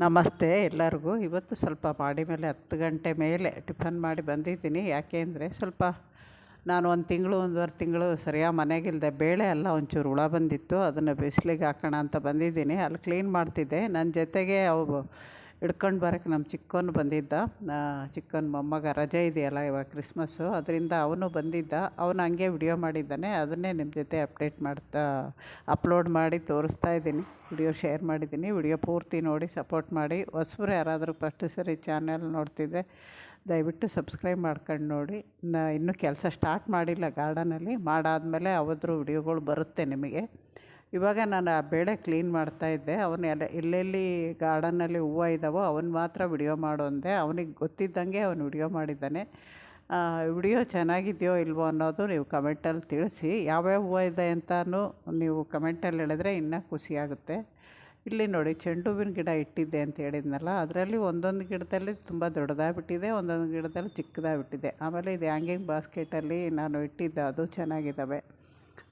ನಮಸ್ತೆ ಎಲ್ಲರಿಗೂ. ಇವತ್ತು ಸ್ವಲ್ಪ ಮಾಡಿ ಮೇಲೆ ಹತ್ತು ಗಂಟೆ ಮೇಲೆ ಟಿಫನ್ ಮಾಡಿ ಬಂದಿದ್ದೀನಿ. ಯಾಕೆ ಅಂದರೆ ಸ್ವಲ್ಪ ನಾನು ಒಂದು ತಿಂಗಳು, ಒಂದುವರೆ ತಿಂಗಳು ಸರಿಯಾಗಿ ಮನೆಗಿಲ್ಲದೆ ಬೇಳೆ ಎಲ್ಲ ಒಂಚೂರು ಹುಳ ಬಂದಿತ್ತು. ಅದನ್ನು ಬಿಸಿಲಿಗೆ ಹಾಕೋಣ ಅಂತ ಬಂದಿದ್ದೀನಿ. ಅಲ್ಲಿ ಕ್ಲೀನ್ ಮಾಡ್ತಿದ್ದೆ. ನನ್ನ ಜೊತೆಗೆ ಅವು ಹಿಡ್ಕೊಂಡು ಬರೋಕ್ಕೆ ನಮ್ಮ ಚಿಕ್ಕವನು ಬಂದಿದ್ದ. ಚಿಕ್ಕವನ ಮೊಮ್ಮಗ ರಜೆ ಇದೆಯಲ್ಲ ಇವಾಗ ಕ್ರಿಸ್ಮಸ್ಸು. ಅದರಿಂದ ಅವನು ಬಂದಿದ್ದ. ಅವನು ಹಂಗೆ ವಿಡಿಯೋ ಮಾಡಿದ್ದಾನೆ. ಅದನ್ನೇ ನಿಮ್ಮ ಜೊತೆ ಅಪ್ಡೇಟ್ ಮಾಡ್ತಾ, ಅಪ್ಲೋಡ್ ಮಾಡಿ ತೋರಿಸ್ತಾ ಇದ್ದೀನಿ. ವಿಡಿಯೋ ಶೇರ್ ಮಾಡಿದ್ದೀನಿ. ವಿಡಿಯೋ ಪೂರ್ತಿ ನೋಡಿ ಸಪೋರ್ಟ್ ಮಾಡಿ. ಹೊಸಬ್ರು ಯಾರಾದರೂ ಫಸ್ಟ್ ಸರಿ ಚಾನೆಲ್ ನೋಡ್ತಿದ್ರೆ ದಯವಿಟ್ಟು ಸಬ್ಸ್ಕ್ರೈಬ್ ಮಾಡ್ಕೊಂಡು ನೋಡಿ. ಇನ್ನೂ ಕೆಲಸ ಸ್ಟಾರ್ಟ್ ಮಾಡಿಲ್ಲ ಗಾರ್ಡನಲ್ಲಿ. ಮಾಡಾದಮೇಲೆ ಅವದ್ರ ವಿಡಿಯೋಗಳು ಬರುತ್ತೆ ನಿಮಗೆ. ಇವಾಗ ನಾನು ಆ ಬೇಳೆ ಕ್ಲೀನ್ ಮಾಡ್ತಾಯಿದ್ದೆ ಅವನು ಎಲ್ಲ ಎಲ್ಲೆಲ್ಲಿ ಗಾರ್ಡನಲ್ಲಿ ಹೂವು ಇದ್ದಾವೋ ಅವನು ಮಾತ್ರ ವಿಡಿಯೋ ಮಾಡು ಅಂದೆ. ಅವನಿಗೆ ಗೊತ್ತಿದ್ದಂಗೆ ಅವನು ವಿಡಿಯೋ ಮಾಡಿದ್ದಾನೆ. ವಿಡಿಯೋ ಚೆನ್ನಾಗಿದೆಯೋ ಇಲ್ವೋ ಅನ್ನೋದು ನೀವು ಕಮೆಂಟಲ್ಲಿ ತಿಳಿಸಿ. ಯಾವ್ಯಾವ ಹೂವು ಇದೆ ಅಂತಲೂ ನೀವು ಕಮೆಂಟಲ್ಲಿ ಹೇಳಿದ್ರೆ ಇನ್ನೂ ಖುಷಿಯಾಗುತ್ತೆ ಇಲ್ಲಿ ನೋಡಿ ಚೆಂಡು ಹೂವಿನ ಗಿಡ ಇಟ್ಟಿದ್ದೆ ಅಂತ ಹೇಳಿದ್ನಲ್ಲ, ಅದರಲ್ಲಿ ಒಂದೊಂದು ಗಿಡದಲ್ಲಿ ತುಂಬ ದೊಡ್ಡದಾಗ್ಬಿಟ್ಟಿದೆ, ಒಂದೊಂದು ಗಿಡದಲ್ಲಿ ಚಿಕ್ಕದಾಗ್ಬಿಟ್ಟಿದೆ. ಆಮೇಲೆ ಇದು ಹ್ಯಾಂಗಿಂಗ್ ಬಾಸ್ಕೆಟಲ್ಲಿ ನಾನು ಇಟ್ಟಿದ್ದೆ, ಅದು ಚೆನ್ನಾಗಿದ್ದಾವೆ.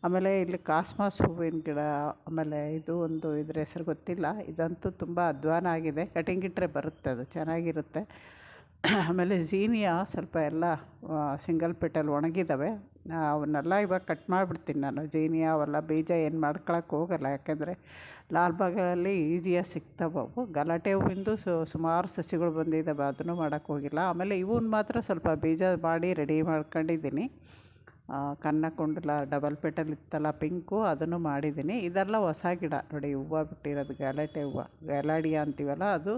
ಆಮೇಲೆ ಇಲ್ಲಿ ಕಾಸ್ಮಾಸ್ ಹೂವಿನ ಗಿಡ, ಆಮೇಲೆ ಇದು ಒಂದು ಇದ್ರ ಹೆಸ್ರು ಗೊತ್ತಿಲ್ಲ. ಇದಂತೂ ತುಂಬ ಅಧ್ವಾನ ಆಗಿದೆ. ಕಟಿಂಗ್ ಇಟ್ಟರೆ ಬರುತ್ತೆ ಅದು, ಚೆನ್ನಾಗಿರುತ್ತೆ. ಆಮೇಲೆ ಝೀನಿಯಾ ಸ್ವಲ್ಪ ಎಲ್ಲ ಸಿಂಗಲ್ ಪೆಟಲ್ ಒಣಗಿದ್ದಾವೆ ಅವನ್ನೆಲ್ಲ ಇವಾಗ ಕಟ್ ಮಾಡಿಬಿಡ್ತೀನಿ ನಾನು. ಝೀನಿಯಾ, ಅವೆಲ್ಲ ಬೀಜ ಏನು ಮಾಡ್ಕೊಳಕ್ಕೆ ಹೋಗಲ್ಲ. ಯಾಕೆಂದರೆ ಲಾಲ್ಬಾಗಲ್ಲಿ ಈಸಿಯಾಗಿ ಸಿಗ್ತಾವೆ ಅವು. ಗಲಾಟೆ ಹೂವಿಂದು ಸುಮಾರು ಸಸಿಗಳು ಬಂದಿದ್ದಾವೆ ಅದನ್ನು ಮಾಡೋಕ್ಕೋಗಿಲ್ಲ ಆಮೇಲೆ ಇವನ್ನ ಮಾತ್ರ ಸ್ವಲ್ಪ ಬೀಜ ಮಾಡಿ ರೆಡಿ ಮಾಡ್ಕೊಂಡಿದ್ದೀನಿ. ಕನ್ನಕುಂಡಲ ಡಬಲ್ ಪೆಟಲ್ ಇತ್ತಲ್ಲ ಪಿಂಕು, ಅದನ್ನು ಮಾಡಿದ್ದೀನಿ. ಇದೆಲ್ಲ ಹೊಸ ಗಿಡ. ನೋಡಿ, ಹೂವು ಬಿಟ್ಟಿರೋದು ಗ್ಯಾಲಟೆ ಹೂವು ಗ್ಯಾಲಾಡಿಯಾ ಅಂತೀವಲ್ಲ ಅದು.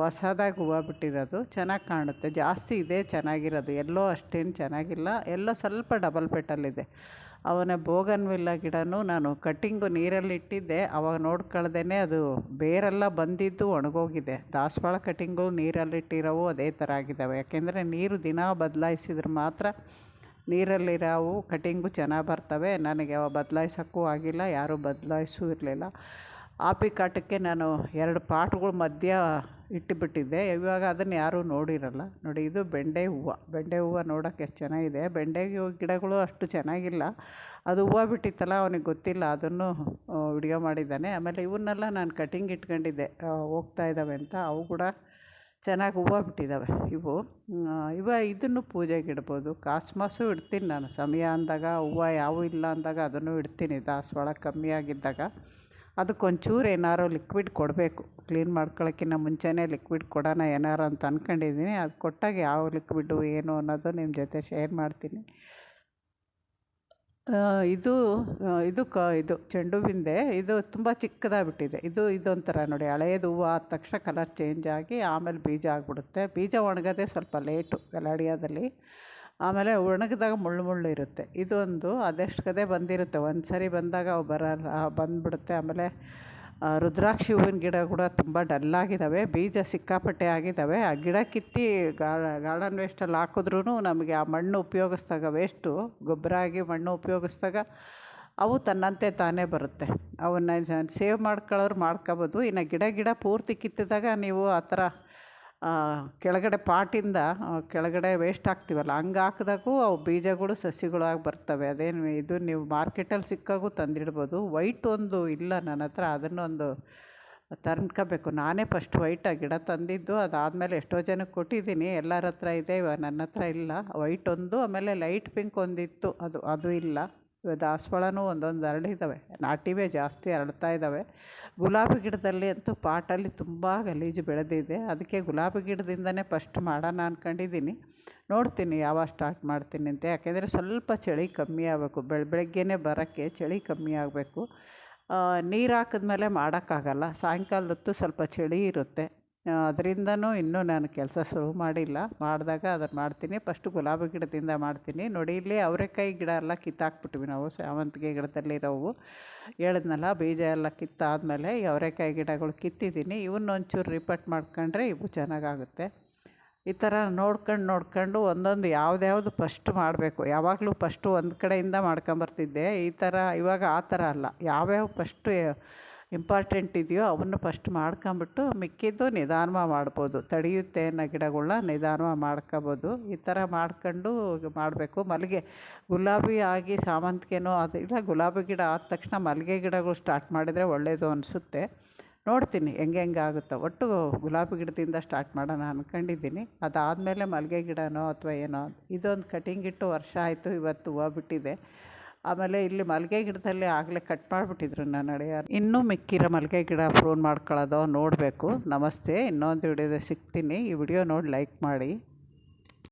ಹೊಸದಾಗಿ ಹೂವು ಬಿಟ್ಟಿರೋದು. ಚೆನ್ನಾಗಿ ಕಾಣುತ್ತೆ. ಜಾಸ್ತಿ ಇದೆ, ಚೆನ್ನಾಗಿರೋದು. ಎಲ್ಲೋ ಅಷ್ಟೇನು ಚೆನ್ನಾಗಿಲ್ಲ. ಎಲ್ಲೋ ಸ್ವಲ್ಪ ಡಬಲ್ ಪೆಟಲ್ಲಿದೆ ಅವನ ಬೋಗನ್ವಿಲ್ಲ ಗಿಡನೂ ನಾನು ಕಟ್ಟಿಂಗು ನೀರಲ್ಲಿ ಇಟ್ಟಿದ್ದೆ. ಅವಾಗ ನೋಡ್ಕೊಳ್ದೇ ಅದು ಬೇರೆಲ್ಲ ಬಂದಿದ್ದು ಒಣಗೋಗಿದೆ. ದಾಸವಾಳ ಕಟ್ಟಿಂಗು ನೀರಲ್ಲಿಟ್ಟಿರೋವು ಅದೇ ಥರ ಆಗಿದ್ದಾವೆ. ಯಾಕೆಂದರೆ ನೀರು ದಿನ ಬದಲಾಯಿಸಿದ್ರೆ ಮಾತ್ರ ನೀರಲ್ಲಿರೋವು ಕಟಿಂಗು ಚೆನ್ನಾಗಿ ಬರ್ತವೆ. ನನಗೆ ಬದಲಾಯ್ಸೋಕ್ಕೂ ಆಗಿಲ್ಲ, ಯಾರೂ ಬದಲಾಯಿಸೂ ಇರಲಿಲ್ಲ. ಆಪಿ ಕಾಟಕ್ಕೆ ನಾನು ಎರಡು ಪಾಟ್ಗಳ ಮಧ್ಯ ಇಟ್ಟುಬಿಟ್ಟಿದ್ದೆ ಇವಾಗ ಅದನ್ನು ಯಾರೂ ನೋಡಿರಲ್ಲ. ನೋಡಿ, ಇದು ಬೆಂಡೆ ಹೂವು. ಬೆಂಡೆ ಹೂವು ನೋಡೋಕೆ ಎಷ್ಟು ಚೆನ್ನಾಗಿದೆ. ಬೆಂಡೆ ಗಿಡಗಳು ಅಷ್ಟು ಚೆನ್ನಾಗಿಲ್ಲ. ಅದು ಹೂವು ಬಿಟ್ಟಿತ್ತಲ್ಲ, ಅವನಿಗೆ ಗೊತ್ತಿಲ್ಲ. ಅದನ್ನು ವಿಡಿಯೋ ಮಾಡಿದ್ದಾನೆ. ಆಮೇಲೆ ಇವನ್ನೆಲ್ಲ ನಾನು ಕಟಿಂಗ್ ಇಟ್ಕೊಂಡಿದ್ದೆ. ಹೋಗ್ತಾ ಇದ್ದಾವೆ ಅಂತ. ಅವು ಕೂಡ ಚೆನ್ನಾಗಿ ಹೂವು ಬಿಟ್ಟಿದ್ದಾವೆ ಇವು ಇವ ಇದನ್ನು ಪೂಜೆಗೆ ಇಡ್ಬೋದು. ಕಾಸ್ಮಾಸು ಇಡ್ತೀನಿ ನಾನು. ಸಮಯ ಅಂದಾಗ ಹೂವು ಯಾವೂ ಇಲ್ಲ ಅಂದಾಗ ಅದನ್ನು ಇಡ್ತೀನಿ. ದಾಸವಾಳ ಕಮ್ಮಿ ಆಗಿದ್ದಾಗ ಅದಕ್ಕೊಂಚೂರು ಏನಾರು ಲಿಕ್ವಿಡ್ ಕೊಡಬೇಕು. ಕ್ಲೀನ್ ಮಾಡ್ಕೊಳ್ಳೋಕ್ಕಿಂತ ಮುಂಚೆನೇ ಲಿಕ್ವಿಡ್ ಕೊಡೋಣ ಏನಾರು ಅಂತ ಅಂದ್ಕೊಂಡಿದ್ದೀನಿ ಅದು ಕೊಟ್ಟಾಗ ಯಾವ ಲಿಕ್ವಿಡು ಏನು ಅನ್ನೋದು ನಿಮ್ಮ ಜೊತೆ ಶೇರ್ ಮಾಡ್ತೀನಿ. ಇದು ಇದು ಕ, ಇದು ಚೆಂಡು ಹೂವಿಂದೆ ಇದು ತುಂಬ ಚಿಕ್ಕದಾಗ್ಬಿಟ್ಟಿದೆ. ಇದು, ಇದೊಂಥರ ನೋಡಿ, ಹಳೇದು ಹೂವು ಆದ ತಕ್ಷಣ ಕಲರ್ ಚೇಂಜ್ ಆಗಿ ಆಮೇಲೆ ಬೀಜ ಆಗಿಬಿಡುತ್ತೆ. ಬೀಜ ಒಣಗೋದೆ ಸ್ವಲ್ಪ ಲೇಟು ಗಲಾಡಿಯಾದಲ್ಲಿ, ಆಮೇಲೆ ಒಣಗಿದಾಗ ಮುಳ್ಳು ಮುಳ್ಳು ಇರುತ್ತೆ. ಇದೊಂದು, ಅದೆಷ್ಟು ಕದೆ ಬಂದಿರುತ್ತೆ. ಒಂದು ಸರಿ ಬಂದಾಗ ಅವು ಬರಲ್ಲ, ಬಂದುಬಿಡುತ್ತೆ. ಆಮೇಲೆ ರುದ್ರಾಕ್ಷಿ ಹೂವಿನ ಗಿಡ ಕೂಡ ತುಂಬ ಡಲ್ಲಾಗಿದ್ದಾವೆ ಬೀಜ ಸಿಕ್ಕಾಪಟ್ಟೆ ಆಗಿದ್ದಾವೆ ಆ ಗಿಡ ಕಿತ್ತಿ ಗಾರ್ಡನ್ ವೇಸ್ಟಲ್ಲಿ ಹಾಕಿದ್ರೂ ನಮಗೆ ಆ ಮಣ್ಣು ಉಪಯೋಗಿಸ್ದಾಗ ವೇಸ್ಟು ಗೊಬ್ಬರ ಆಗಿ ಮಣ್ಣು ಉಪಯೋಗಿಸ್ದಾಗ ಅವು ತನ್ನಂತೆ ತಾನೇ ಬರುತ್ತೆ. ಅವನ್ನ ಸೇವ್ ಮಾಡ್ಕೊಳ್ಳೋರು ಮಾಡ್ಕೊಬೋದು. ಇನ್ನು ಗಿಡ ಗಿಡ ಪೂರ್ತಿ ಕಿತ್ತಿದಾಗ ನೀವು ಆ ಥರ ಕೆಳಗಡೆ ಪಾಟಿಂದ ಕೆಳಗಡೆ ವೇಸ್ಟ್ ಹಾಕ್ತೀವಲ್ಲ ಹಂಗೆ ಹಾಕಿದಾಗೂ ಅವು ಬೀಜಗಳು ಸಸಿಗಳಾಗಿ ಬರ್ತವೆ. ಅದೇನು ಇದು ನೀವು ಮಾರ್ಕೆಟಲ್ಲಿ ಸಿಕ್ಕಾಗೂ ತಂದಿಡ್ಬೋದು. ವೈಟ್ ಒಂದು ಇಲ್ಲ ನನ್ನ ಹತ್ರ ಅದನ್ನೊಂದು ತರ್ಕೋಬೇಕು. ನಾನೇ ಫಸ್ಟ್ ವೈಟ್ ಆ ಗಿಡ ತಂದಿದ್ದು, ಅದಾದಮೇಲೆ ಎಷ್ಟೋ ಜನಕ್ಕೆ ಕೊಟ್ಟಿದ್ದೀನಿ, ಎಲ್ಲರ ಹತ್ರ ಇದೆ ಇವಾಗ ನನ್ನ ಹತ್ರ ಇಲ್ಲ. ವೈಟ್ ಒಂದು, ಆಮೇಲೆ ಲೈಟ್ ಪಿಂಕ್ ಒಂದಿತ್ತು. ಅದು ಅದು ಇಲ್ಲ. ದಾಸವಾಳನೂ ಒಂದೊಂದು ಅರಳಿದ್ದಾವೆ ನಾಟಿವೇ ಜಾಸ್ತಿ ಅರಳ್ತಾ ಇದ್ದಾವೆ. ಗುಲಾಬಿ ಗಿಡದಲ್ಲಿ ಅಂತೂ ಪಾಟಲ್ಲಿ ತುಂಬ ಗಲೀಜು ಬೆಳೆದಿದೆ. ಅದಕ್ಕೆ ಗುಲಾಬಿ ಗಿಡದಿಂದನೇ ಫಸ್ಟ್ ಮಾಡೋಣ ಅಂದ್ಕೊಂಡಿದ್ದೀನಿ ನೋಡ್ತೀನಿ ಯಾವಾಗ ಸ್ಟಾರ್ಟ್ ಮಾಡ್ತೀನಿ ಅಂತ. ಯಾಕೆಂದರೆ ಸ್ವಲ್ಪ ಚಳಿ ಕಮ್ಮಿ ಆಗಬೇಕು. ಬೆಳ, ಬೆಳಗ್ಗೆನೇ ಬರೋಕ್ಕೆ ಚಳಿ ಕಮ್ಮಿ ಆಗಬೇಕು. ನೀರು ಹಾಕಿದ್ಮೇಲೆ ಮಾಡೋಕ್ಕಾಗಲ್ಲ. ಸಾಯಂಕಾಲದ ಹೊತ್ತು ಸ್ವಲ್ಪ ಚಳಿ ಇರುತ್ತೆ. ಅದರಿಂದನೂ ಇನ್ನೂ ನಾನು ಕೆಲಸ ಶುರು ಮಾಡಿಲ್ಲ. ಮಾಡಿದಾಗ ಅದನ್ನು ಮಾಡ್ತೀನಿ. ಫಸ್ಟು ಗುಲಾಬಿ ಗಿಡದಿಂದ ಮಾಡ್ತೀನಿ. ನೋಡಿ, ಇಲ್ಲಿ ಅವರೆಕಾಯಿ ಗಿಡ ಎಲ್ಲ ಕಿತ್ತಾಕ್ಬಿಟ್ವಿ ನಾವು. ಸೇವಂತಿಗೆ ಗಿಡದಲ್ಲಿರೋವು ಹೇಳಿದ್ನಲ್ಲ, ಬೀಜ ಎಲ್ಲ ಕಿತ್ತಾದಮೇಲೆ ಈ ಅವರೆಕಾಯಿ ಗಿಡಗಳು ಕಿತ್ತಿದ್ದೀನಿ. ಇವನ್ನ ಒಂಚೂರು ರಿಪಟ್ ಮಾಡ್ಕೊಂಡ್ರೆ ಇವು ಚೆನ್ನಾಗಾಗುತ್ತೆ. ಈ ಥರ ನೋಡ್ಕೊಂಡು ನೋಡ್ಕೊಂಡು ಒಂದೊಂದು ಯಾವುದ್ಯಾವುದು ಫಸ್ಟ್ ಮಾಡಬೇಕು. ಯಾವಾಗಲೂ ಫಸ್ಟು ಒಂದು ಕಡೆಯಿಂದ ಮಾಡ್ಕೊಂಬರ್ತಿದ್ದೆ. ಈ ಥರ ಇವಾಗ ಆ ಥರ ಅಲ್ಲ. ಯಾವ್ಯಾವ ಫಸ್ಟು ಇಂಪಾರ್ಟೆಂಟ್ ಇದೆಯೋ ಅವನ್ನು ಫಸ್ಟ್ ಮಾಡ್ಕೊಂಬಿಟ್ಟು ಮಿಕ್ಕಿದ್ದು ನಿಧಾನವಾಗಿ ಮಾಡ್ಬೋದು. ತಡೆಯುತ್ತೆ ಅನ್ನೋ ಗಿಡಗಳನ್ನ ನಿಧಾನವಾಗಿ ಮಾಡ್ಕೊಬೋದು. ಈ ಥರ ಮಾಡ್ಕೊಂಡು ಮಾಡಬೇಕು. ಮಲ್ಲಿಗೆ ಗುಲಾಬಿ ಆಗಿ ಸಾಮಂತಿಗೆನೋ ಅದು ಇಲ್ಲ, ಗುಲಾಬಿ ಗಿಡ ಆದ ತಕ್ಷಣ ಮಲ್ಲಿಗೆ ಗಿಡಗಳು ಸ್ಟಾರ್ಟ್ ಮಾಡಿದರೆ ಒಳ್ಳೆಯದು ಅನಿಸುತ್ತೆ. ನೋಡ್ತೀನಿ ಹೆಂಗೆ ಹೆಂಗೆ ಆಗುತ್ತೋ. ಒಟ್ಟು ಗುಲಾಬಿ ಗಿಡದಿಂದ ಸ್ಟಾರ್ಟ್ ಮಾಡೋಣ ಅಂದ್ಕೊಂಡಿದ್ದೀನಿ ಅದಾದಮೇಲೆ ಮಲ್ಲಿಗೆ ಗಿಡನೋ ಅಥವಾ ಏನೋ, ಇದೊಂದು ಕಟಿಂಗ್ ಇಟ್ಟು ವರ್ಷ ಆಯಿತು, ಇವತ್ತು ಹೂವು ಬಿಟ್ಟಿದೆ. ಆಮೇಲೆ ಇಲ್ಲಿ ಮಲ್ಲಿಗೆ ಗಿಡದಲ್ಲಿ ಆಗಲೇ ಕಟ್ ಮಾಡಿಬಿಟ್ಟಿದ್ರು ನನ್ನ ಅಡಿಯ ಇನ್ನೂ ಮಿಕ್ಕಿರೋ ಮಲ್ಲಿಗೆ ಗಿಡ ಫೋನ್ ಮಾಡ್ಕೊಳ್ಳೋದು ನೋಡಬೇಕು. ನಮಸ್ತೆ, ಇನ್ನೊಂದು ವಿಡಿಯೋದಲ್ಲಿ ಸಿಗ್ತೀನಿ. ಈ ವಿಡಿಯೋ ನೋಡಿ ಲೈಕ್ ಮಾಡಿ.